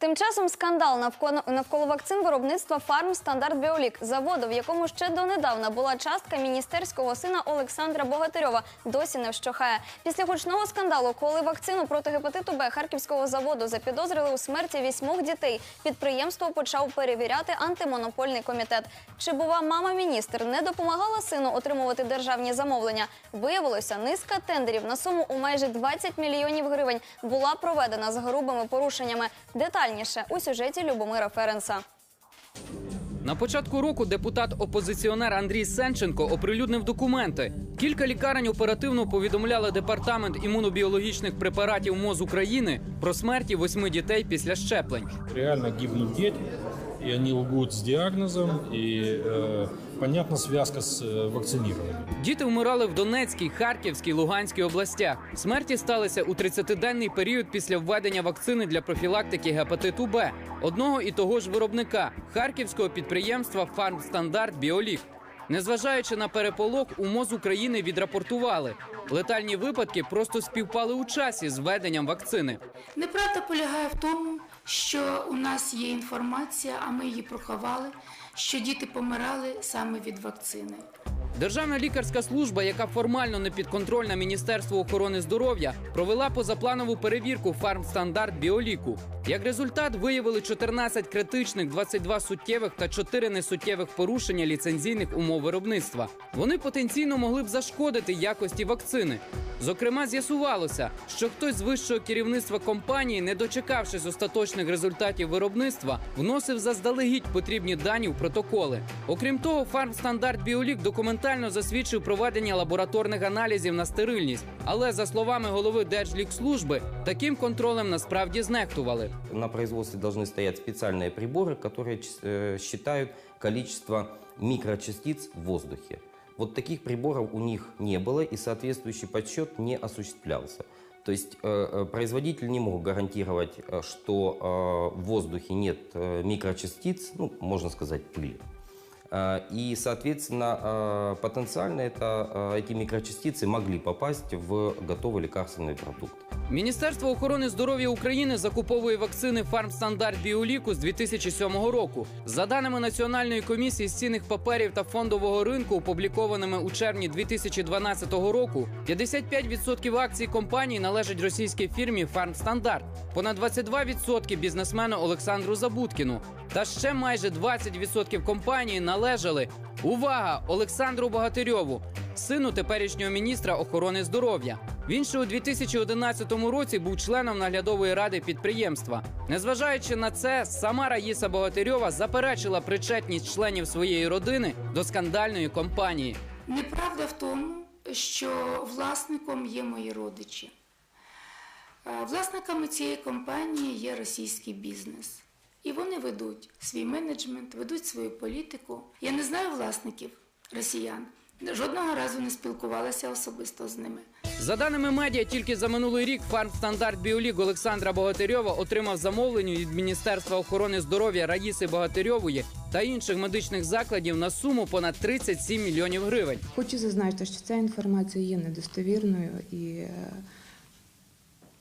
Тим часом скандал навколо, навколо вакцин виробництва фарм Стандарт Біолік заводу, в якому ще донедавна була частка міністерського сина Олександра Богатирьова, досі не вщухає. Після гучного скандалу, коли вакцину проти гепатиту Б харківського заводу запідозрили у смерті вісьмох дітей, підприємство почав перевіряти антимонопольний комітет. Чи бува мама міністр не допомагала сину отримувати державні замовлення? Виявилося, низка тендерів на суму у майже 20 мільйонів гривень була проведена з грубими порушеннями. Детальніше у сюжеті Любомира Ференса. На початку року депутат-опозиціонер Андрій Сенченко оприлюднив документи. Кілька лікарень оперативно повідомляли департамент імунобіологічних препаратів МОЗ України про смерті восьми дітей після щеплень. Реально гибнуть дети, и они лгут с диагнозом, и э, понятна связка с э, вакцинированием. Діти вмирали в Донецькій, Харківській, Луганській областях. Смерті сталися у 30-денний період після введення вакцини для профілактики гепатиту Б одного і того ж виробника харківського підприємства Фармстандарт Біолік. Незважаючи на переполох, у МОЗ України відрапортували. Летальні випадки просто співпали у часі з введенням вакцини. Неправда полягає в тому, що у нас є інформація, а ми її проховали, що діти помирали саме від вакцини. Державна лікарська служба, яка формально не підконтрольна Міністерству охорони здоров'я, провела позапланову перевірку фармстандарт біоліку. Як результат, виявили 14 критичних, 22 суттєвих та 4 несуттєвих порушення ліцензійних умов виробництва. Вони потенційно могли б зашкодити якості вакцини. Зокрема, з'ясувалося, що хтось з вищого керівництва компанії, не дочекавшись остаточних результатів виробництва, вносив заздалегідь потрібні дані в протоколи. Окрім того, фармстандарт Біолік документально засвідчив проведення лабораторних аналізів на стерильність. Але за словами голови Держлікслужби, таким контролем насправді знехтували На производстве должны стоять специальные приборы, которые чис- э, считают количество микрочастиц в воздухе. Вот таких приборов у них не было, и соответствующий подсчет не осуществлялся. То есть э, э, производитель не мог гарантировать, э, что э, в воздухе нет э, микрочастиц, ну, можно сказать, пыли. Э, И, соответственно, э, потенциально это, э, эти микрочастицы могли попасть в готовый лекарственный продукт. Міністерство охорони здоров'я України закуповує вакцини Фармстандарт Біоліку з 2007 року. За даними Національної комісії з цінних паперів та фондового ринку, опублікованими у червні 2012 року, 55% акцій компанії належать російській фірмі Фармстандарт, понад 22% бізнесмену Олександру Забуткіну. та ще майже 20% компанії належали увага Олександру Богатирьову, сину теперішнього міністра охорони здоров'я. Він ще у 2011 році був членом наглядової ради підприємства. Незважаючи на це, сама Раїса Богатирьова заперечила причетність членів своєї родини до скандальної компанії. Неправда в тому, що власником є мої родичі. Е, Власниками цієї компанії є російський бізнес. І вони ведуть свій менеджмент, ведуть свою політику. Я не знаю власників росіян. Жодного разу не спілкувалася особисто з ними. За даними медіа, тільки за минулий рік фармстандарт Біолік Олександра Богатирьова отримав замовлення від Міністерства охорони здоров'я Раїси Богатирьової та інших медичних закладів на суму понад 37 мільйонів гривень. Хочу зазначити, що ця інформація є недостовірною і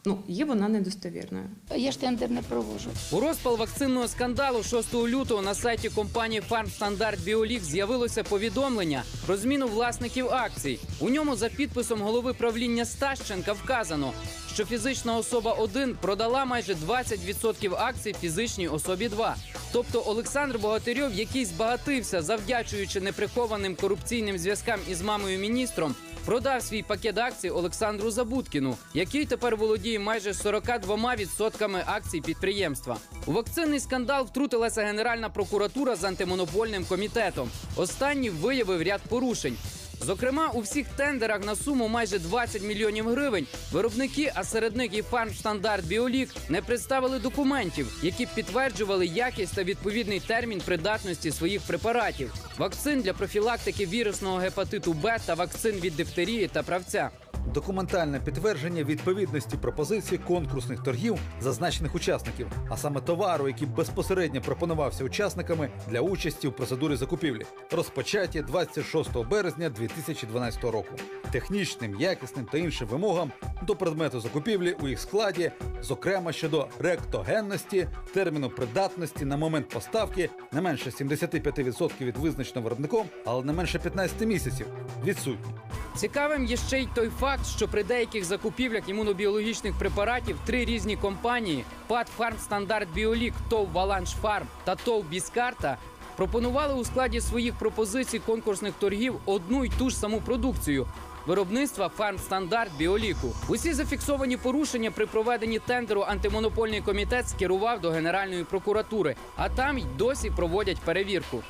ну, є вона недостовірною. Я ж тендер не проводжу. У розпал вакцинного скандалу 6 лютого на сайті компанії Фармстандарт Біолік з'явилося повідомлення про зміну власників акцій. У ньому за підписом голови правління Стащенка вказано, що фізична особа 1 продала майже 20% акцій фізичній особі 2. Тобто Олександр Богатирьов, який збагатився, завдячуючи неприхованим корупційним зв'язкам із мамою міністром, продав свій пакет акцій Олександру Забуткіну, який тепер володіє майже 42% акцій підприємства. У вакцинний скандал втрутилася Генеральна прокуратура з антимонопольним комітетом. Останній виявив ряд порушень. Зокрема, у всіх тендерах на суму майже 20 мільйонів гривень виробники, а серед них і фармстандарт Біолік, не представили документів, які б підтверджували якість та відповідний термін придатності своїх препаратів, вакцин для профілактики вірусного гепатиту Б та вакцин від дифтерії та правця. Документальне підтвердження відповідності пропозицій конкурсних торгів зазначених учасників, а саме товару, який безпосередньо пропонувався учасниками для участі у процедурі закупівлі, розпочаті 26 березня 2012 року. Технічним, якісним та іншим вимогам до предмету закупівлі у їх складі, зокрема щодо ректогенності, терміну придатності на момент поставки не менше 75% від визначеного виробником, але не менше 15 місяців відсутні. Цікавим є ще й той факт, що при деяких закупівлях імунобіологічних препаратів три різні компанії ПАД «Фармстандарт Біолік», ТОВ «Валанш Фарм» та ТОВ «Біскарта» пропонували у складі своїх пропозицій конкурсних торгів одну й ту ж саму продукцію. Виробництва «Фармстандарт Біоліку. Усі зафіксовані порушення при проведенні тендеру антимонопольний комітет скерував до Генеральної прокуратури, а там й досі проводять перевірку.